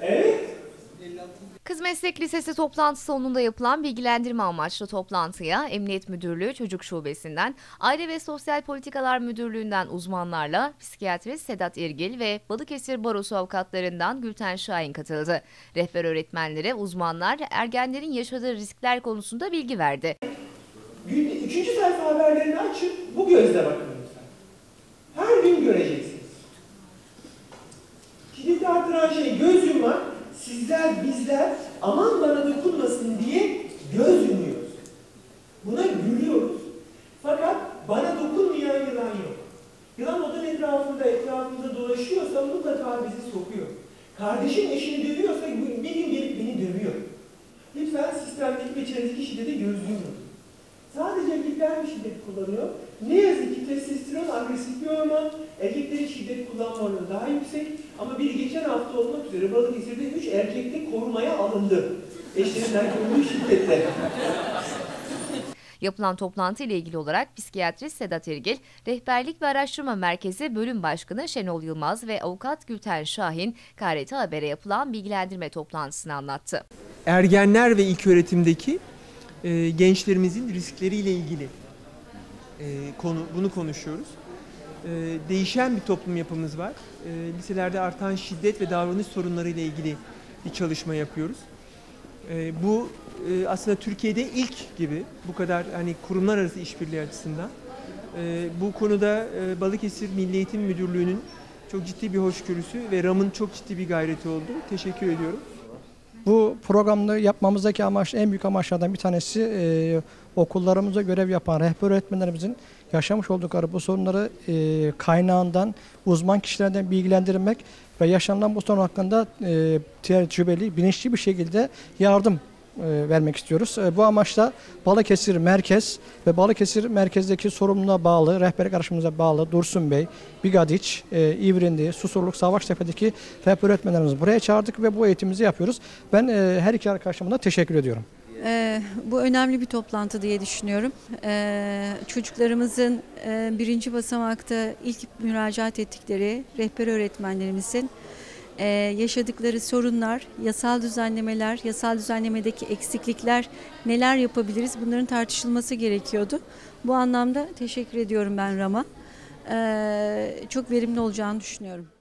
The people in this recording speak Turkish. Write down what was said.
Evet. Kız Meslek Lisesi toplantı sonunda yapılan bilgilendirme amaçlı toplantıya Emniyet Müdürlüğü Çocuk Şubesi'nden, Aile ve Sosyal Politikalar Müdürlüğü'nden uzmanlarla psikiyatrist Sedat İrgil ve Balıkesir Barosu avukatlarından Gülten Şahin katıldı. Rehber öğretmenlere uzmanlar ergenlerin yaşadığı riskler konusunda bilgi verdi. Gün, üçüncü sayfa haberlerini açın, bu gözle bakın lütfen. Her gün göreceksiniz. Artıran şey göz yummak, sizler, bizler aman bana dokunmasın diye göz yumuyoruz. Buna gülüyoruz. Fakat bana dokunmayan yılan yok. Yılan odanın etrafında, etrafında dolaşıyorsa mutlaka bizi sokuyor. Kardeşim eşini dövüyorsa bir gün gelip beni dövüyor. Lütfen sistemdeki ve çevredeki şiddeti göz yummayın. Sadece erkekler mi şiddet kullanıyor? Ne yazık ki testosteron şiddet kullanma oranı daha yüksek. Ama bir geçen hafta olmak üzere Balıkesir'de 3 erkekte korumaya alındı. Eşlerinden görüldüğü şiddetle. Yapılan toplantı ile ilgili olarak psikiyatrist Sedat İrgil, Rehberlik ve Araştırma Merkezi Bölüm Başkanı Şenol Yılmaz ve avukat Gülten Şahin, KRT Haber'e yapılan bilgilendirme toplantısını anlattı. ergenler ve ilköğretimdeki e, gençlerimizin riskleriyle ilgili e, konu bunu konuşuyoruz. E, değişen bir toplum yapımız var. E, liselerde artan şiddet ve davranış sorunları ile ilgili bir çalışma yapıyoruz. E, bu e, aslında Türkiye'de ilk gibi bu kadar hani kurumlar arası işbirliği açısından. E, bu konuda e, Balıkesir Milli Eğitim Müdürlüğü'nün çok ciddi bir hoşgörüsü ve RAM'ın çok ciddi bir gayreti oldu. Teşekkür ediyorum. Bu programda yapmamızdaki amaç, en büyük amaçlardan bir tanesi e, okullarımızda görev yapan rehber öğretmenlerimizin yaşamış oldukları bu sorunları e, kaynağından, uzman kişilerden bilgilendirmek ve yaşanan bu sorun hakkında e, tecrübeli, bilinçli bir şekilde yardım vermek istiyoruz. E, bu amaçla Balıkesir Merkez ve Balıkesir Merkez'deki sorumluluğa bağlı, rehberlik araştırmamıza bağlı Dursun Bey, Bigadiç, e, İvrindi, Susurluk, Savaştepe'deki rehber öğretmenlerimizi buraya çağırdık ve bu eğitimimizi yapıyoruz. Ben e, her iki arkadaşıma da teşekkür ediyorum. Ee, bu önemli bir toplantı diye düşünüyorum. Ee, çocuklarımızın e, birinci basamakta ilk müracaat ettikleri rehber öğretmenlerimizin e, yaşadıkları sorunlar, yasal düzenlemeler, yasal düzenlemedeki eksiklikler neler yapabiliriz bunların tartışılması gerekiyordu. Bu anlamda teşekkür ediyorum ben Ram'a. Ee, çok verimli olacağını düşünüyorum.